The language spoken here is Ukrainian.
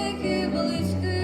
таки близький.